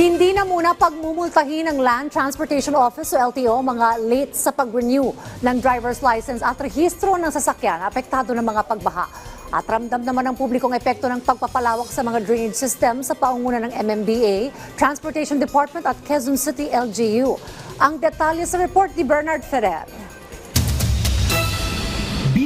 Hindi na muna pagmumultahin ng Land Transportation Office o LTO mga late sa pag-renew ng driver's license at rehistro ng sasakyan apektado ng mga pagbaha. At ramdam naman ng publikong epekto ng pagpapalawak sa mga drainage system sa paunguna ng MMDA, Transportation Department at Quezon City LGU. Ang detalye sa report ni Bernard Ferrer.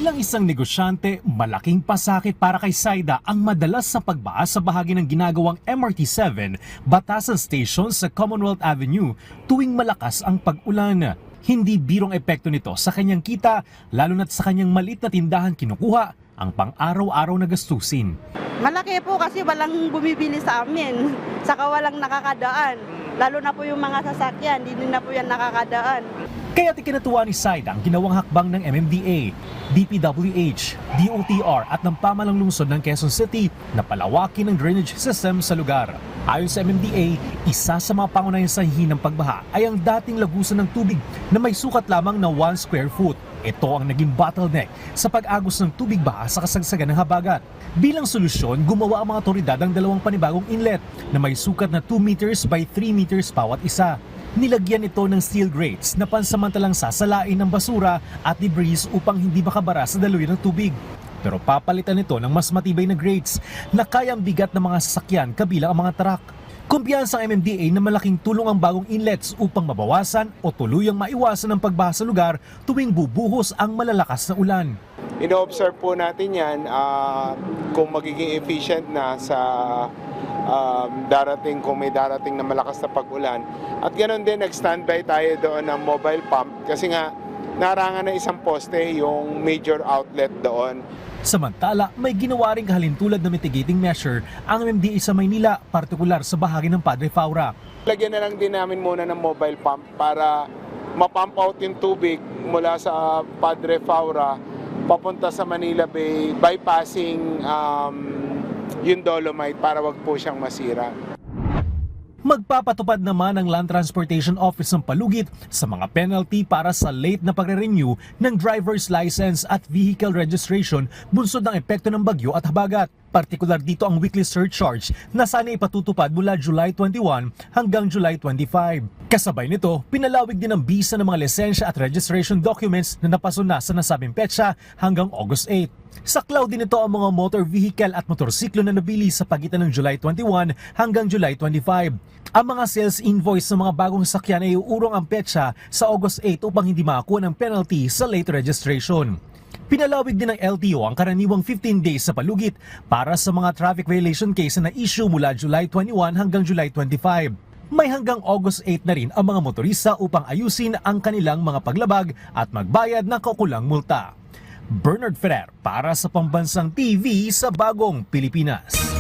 Bilang isang negosyante, malaking pasakit para kay Saida ang madalas sa pagbaha sa bahagi ng ginagawang MRT-7 Batasan Station sa Commonwealth Avenue tuwing malakas ang pag-ulan. Hindi birong epekto nito sa kanyang kita, lalo na't sa kanyang maliit na tindahan kinukuha ang pang-araw-araw na gastusin. Malaki po kasi walang bumibili sa amin. Saka walang nakakadaan. Lalo na po yung mga sasakyan, hindi na po yan nakakadaan. Kaya ikinatuwa ni Saida ang ginawang hakbang ng MMDA, DPWH, DOTR at ng pamalang lungsod ng Quezon City na palawakin ang drainage system sa lugar. Ayon sa MMDA, isa sa mga pangunahing sanhi ng pagbaha ay ang dating lagusan ng tubig na may sukat lamang na 1 square foot. Ito ang naging bottleneck sa pag-agos ng tubig baha sa kasagsagan ng habagat. Bilang solusyon, gumawa ang mga otoridad ng dalawang panibagong inlet na may sukat na 2 meters by 3 meters bawat isa. Nilagyan ito ng steel grates na pansamantalang sasalain ng basura at debris upang hindi makabara sa daluyan ng tubig. Pero papalitan ito ng mas matibay na grates na kayang bigat ng mga sasakyan kabilang ang mga truck. Kumpiyansa ang MMDA na malaking tulong ang bagong inlets upang mabawasan o tuluyang maiwasan ang pagbaha sa lugar tuwing bubuhos ang malalakas na ulan. ino-observe po natin yan ah, kung magiging efficient na sa um, darating, kung may darating na malakas na pag-ulan. At ganoon din, nag-standby tayo doon ng mobile pump kasi nga narangan na isang poste yung major outlet doon. Samantala, may ginawa ring kahalintulad na mitigating measure ang MMDA sa Maynila, partikular sa bahagi ng Padre Faura. Lagyan na lang din namin muna ng mobile pump para mapump out yung tubig mula sa Padre Faura papunta sa Manila Bay bypassing um, yung Dolomite para wag po siyang masira. Magpapatupad naman ang Land Transportation Office ng palugit sa mga penalty para sa late na pagre-renew ng driver's license at vehicle registration bunsod ng epekto ng bagyo at habagat. Partikular dito ang weekly surcharge na sana ipatutupad mula July 21 hanggang July 25. Kasabay nito, pinalawig din ang bisa ng mga lisensya at registration documents na napasuna sa nasabing petsa hanggang August 8. Saklaw din ito ang mga motor vehicle at motorsiklo na nabili sa pagitan ng July 21 hanggang July 25. Ang mga sales invoice ng mga bagong sakyan ay uurong ang petsa sa August 8 upang hindi makakuha ng penalty sa late registration. Pinalawig din ng LTO ang karaniwang 15 days sa palugit para sa mga traffic violation case na issue mula July 21 hanggang July 25. May hanggang August 8 na rin ang mga motorista upang ayusin ang kanilang mga paglabag at magbayad ng kakulang multa. Bernard Ferrer para sa Pambansang TV sa Bagong Pilipinas.